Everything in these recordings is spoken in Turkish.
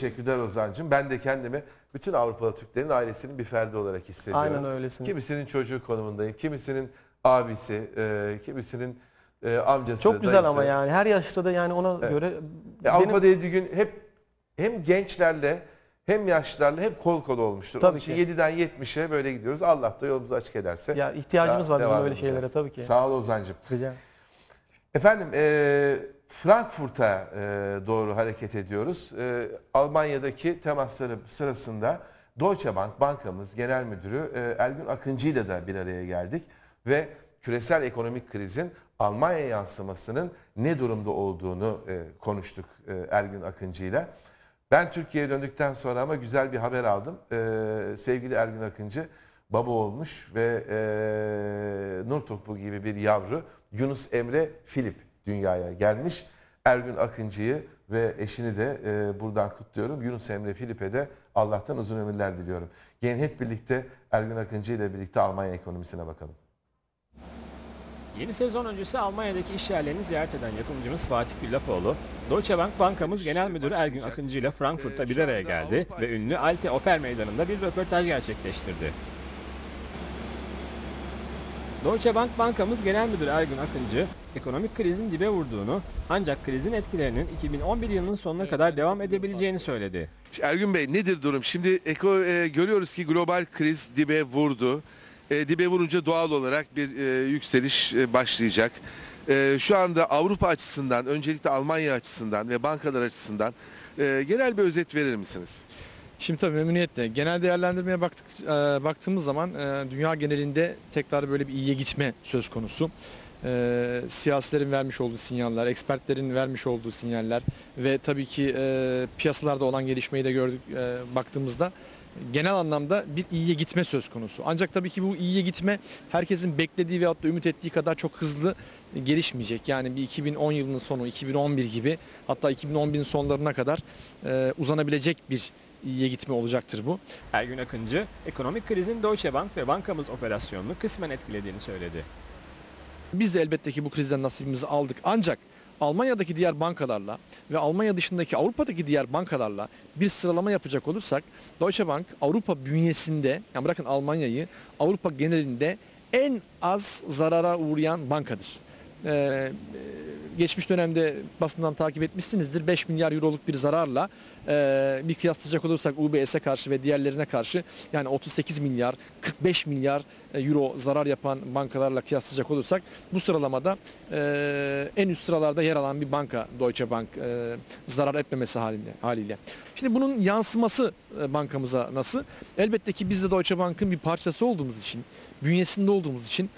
Teşekkürler Ozan'cığım. Ben de kendimi bütün Avrupalı Türklerin ailesinin bir ferdi olarak hissediyorum. Aynen öylesiniz. Kimisinin çocuğu konumundayım, kimisinin abisi, e, kimisinin e, amcası, Çok güzel dayısı. ama yani her yaşta da yani ona göre E, benim- Avrupa'da yedi gün hep hem gençlerle hem yaşlılarla hep kol kola olmuştur. Tabii Onun için ki. 7'den 70'e böyle gidiyoruz. Allah da yolumuzu açık ederse. ya ihtiyacımız var bizim öyle şeylere tabii ki. Sağ ol Ozan'cığım. Rica Efendim e, Frankfurt'a e, doğru hareket ediyoruz. E, Almanya'daki temasları sırasında Deutsche Bank bankamız genel müdürü e, Ergün Akıncı ile de bir araya geldik ve küresel ekonomik krizin Almanya yansımasının ne durumda olduğunu e, konuştuk e, Ergün Akıncı ile. Ben Türkiye'ye döndükten sonra ama güzel bir haber aldım. E, sevgili Ergün Akıncı baba olmuş ve e, nur topu gibi bir yavru Yunus Emre Filip dünyaya gelmiş. Ergün Akıncı'yı ve eşini de e, buradan kutluyorum. Yunus Emre Filip'e de Allah'tan uzun ömürler diliyorum. Gelin hep birlikte Ergün Akıncı ile birlikte Almanya ekonomisine bakalım. Yeni sezon öncesi Almanya'daki iş yerlerini ziyaret eden yapımcımız Fatih Güllapoğlu, Deutsche Bank bankamız genel müdürü Ergün Akıncı ile Frankfurt'ta bir araya geldi ve ünlü Alte Oper Meydanı'nda bir röportaj gerçekleştirdi. Deutsche Bank bankamız genel müdürü Ergün Akıncı, ekonomik krizin dibe vurduğunu ancak krizin etkilerinin 2011 yılının sonuna kadar devam edebileceğini söyledi. Ergün Bey nedir durum? Şimdi eko, e, görüyoruz ki global kriz dibe vurdu. E, dibe vurunca doğal olarak bir e, yükseliş e, başlayacak. E, şu anda Avrupa açısından, öncelikle Almanya açısından ve bankalar açısından e, genel bir özet verir misiniz? Şimdi tabii memnuniyetle. Genel değerlendirmeye baktık, e, baktığımız zaman e, dünya genelinde tekrar böyle bir iyiye gitme söz konusu. E, siyasilerin vermiş olduğu sinyaller, ekspertlerin vermiş olduğu sinyaller ve tabii ki e, piyasalarda olan gelişmeyi de gördük e, baktığımızda genel anlamda bir iyiye gitme söz konusu. Ancak tabii ki bu iyiye gitme herkesin beklediği veyahut da ümit ettiği kadar çok hızlı gelişmeyecek. Yani bir 2010 yılının sonu, 2011 gibi hatta 2011'in sonlarına kadar e, uzanabilecek bir iyiye gitme olacaktır bu. Ergün Akıncı, ekonomik krizin Deutsche Bank ve bankamız operasyonunu kısmen etkilediğini söyledi. Biz de elbette ki bu krizden nasibimizi aldık. Ancak Almanya'daki diğer bankalarla ve Almanya dışındaki Avrupa'daki diğer bankalarla bir sıralama yapacak olursak Deutsche Bank Avrupa bünyesinde yani bırakın Almanya'yı Avrupa genelinde en az zarara uğrayan bankadır. Ee, geçmiş dönemde basından takip etmişsinizdir 5 milyar euroluk bir zararla e, bir kıyaslayacak olursak UBS'e karşı ve diğerlerine karşı yani 38 milyar 45 milyar e, euro zarar yapan bankalarla kıyaslayacak olursak bu sıralamada e, en üst sıralarda yer alan bir banka Deutsche Bank e, zarar etmemesi haliyle. haliyle. Şimdi bunun yansıması e, bankamıza nasıl? Elbette ki biz de Deutsche Bank'ın bir parçası olduğumuz için, bünyesinde olduğumuz için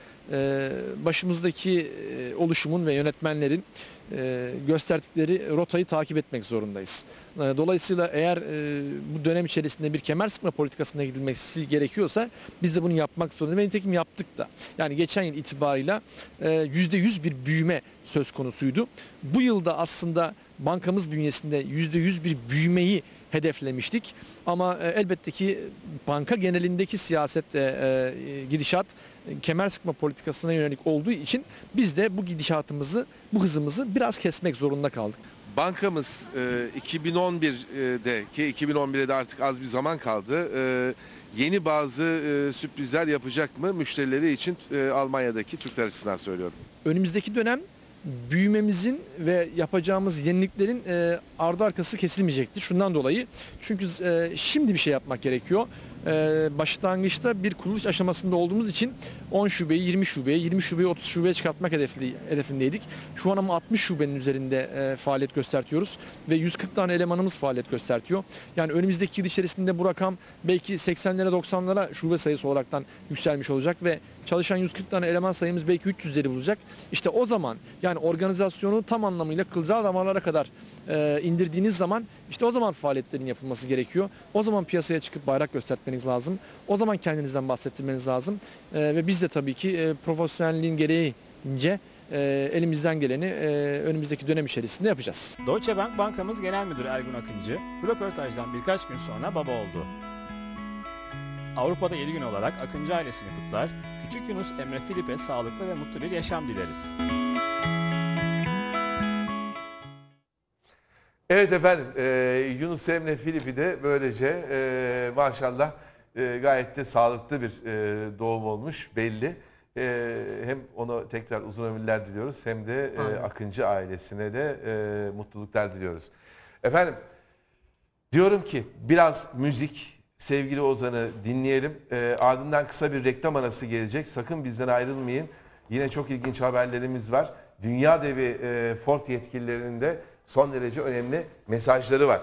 başımızdaki e, oluşumun ve yönetmenlerin e, gösterdikleri rotayı takip etmek zorundayız. E, Dolayısıyla eğer e, bu dönem içerisinde bir kemer sıkma politikasına gidilmesi gerekiyorsa biz de bunu yapmak zorundayız. Ve nitekim yaptık da. Yani geçen yıl itibarıyla e, %100 bir büyüme söz konusuydu. Bu yılda aslında bankamız bünyesinde %100 bir büyümeyi hedeflemiştik. Ama elbette ki banka genelindeki siyaset gidişat kemer sıkma politikasına yönelik olduğu için biz de bu gidişatımızı, bu hızımızı biraz kesmek zorunda kaldık. Bankamız e, 2011'de ki 2011'e de artık az bir zaman kaldı. E, yeni bazı e, sürprizler yapacak mı müşterileri için e, Almanya'daki Türkler açısından söylüyorum. Önümüzdeki dönem büyümemizin ve yapacağımız yeniliklerin e, ardı arkası kesilmeyecektir. Şundan dolayı çünkü e, şimdi bir şey yapmak gerekiyor. E, başlangıçta bir kuruluş aşamasında olduğumuz için 10 şubeyi 20 şubeye, 20 şubeyi 30 şubeye çıkartmak hedefli, hedefindeydik. Şu an ama 60 şubenin üzerinde e, faaliyet göstertiyoruz ve 140 tane elemanımız faaliyet göstertiyor. Yani önümüzdeki yıl içerisinde bu rakam belki 80'lere 90'lara şube sayısı olaraktan yükselmiş olacak ve çalışan 140 tane eleman sayımız belki 300'leri bulacak. İşte o zaman yani organizasyonu tam anlamıyla kılcal damarlara kadar e, indirdiğiniz zaman işte o zaman faaliyetlerin yapılması gerekiyor. O zaman piyasaya çıkıp bayrak göstermeniz lazım. O zaman kendinizden bahsettirmeniz lazım. E, ve biz de tabii ki e, profesyonelliğin gereğince e, elimizden geleni e, önümüzdeki dönem içerisinde yapacağız. Deutsche Bank bankamız genel müdürü Ergun Akıncı, bu röportajdan birkaç gün sonra baba oldu. Avrupa'da 7 gün olarak Akıncı ailesini kutlar, küçük Yunus Emre Filip'e sağlıklı ve mutlu bir yaşam dileriz. Evet. Efendim e, Yunus Emre Filipi de böylece e, maşallah e, gayet de sağlıklı bir e, doğum olmuş belli. E, hem ona tekrar uzun ömürler diliyoruz hem de e. Akıncı ailesine de e, mutluluklar diliyoruz. Efendim diyorum ki biraz müzik sevgili Ozan'ı dinleyelim. E, ardından kısa bir reklam arası gelecek. Sakın bizden ayrılmayın. Yine çok ilginç haberlerimiz var. Dünya devi e, Ford yetkililerinin de son derece önemli mesajları var.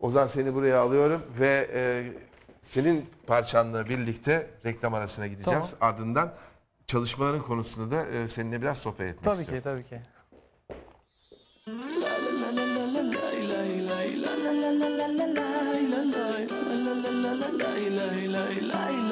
Ozan seni buraya alıyorum ve e, senin parçanla birlikte reklam arasına gideceğiz. Ardından çalışmaların konusunda da e, seninle biraz sohbet etmek Tabii istiyorum. ki tabii ki.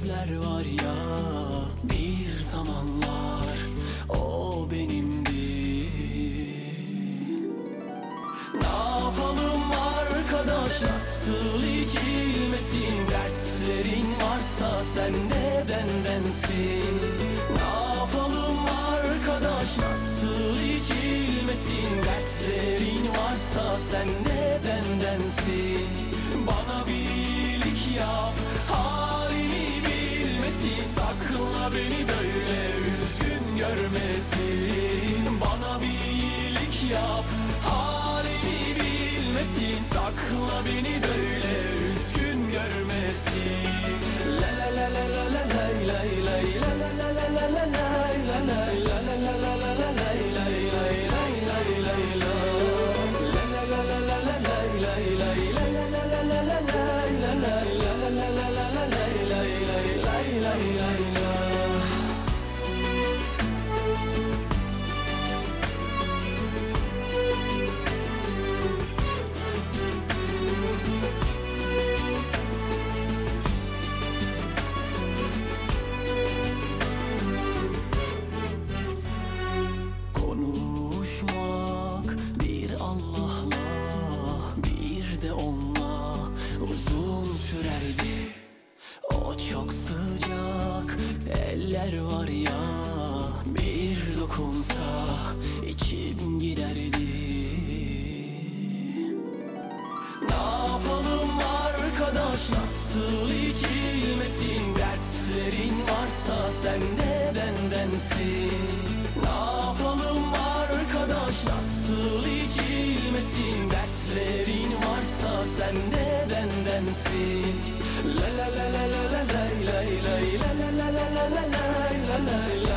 Gözler var ya bir zamanlar o benimdi. Ne yapalım arkadaş nasıl içilmesin? Dertlerin varsa sen de bendensin Ne yapalım arkadaş nasıl içilmesin? Dertlerin varsa sen de yap halimi bilmesin. Sakla beni böyle üzgün görmesin içim giderdi ne yapalım arkadaş nasıl içilmesin Dertlerin varsa sen de bendensin Ne yapalım arkadaş nasıl içilmesin Dertlerin varsa sen de bendensin La la la la la la la la la la la la la la la la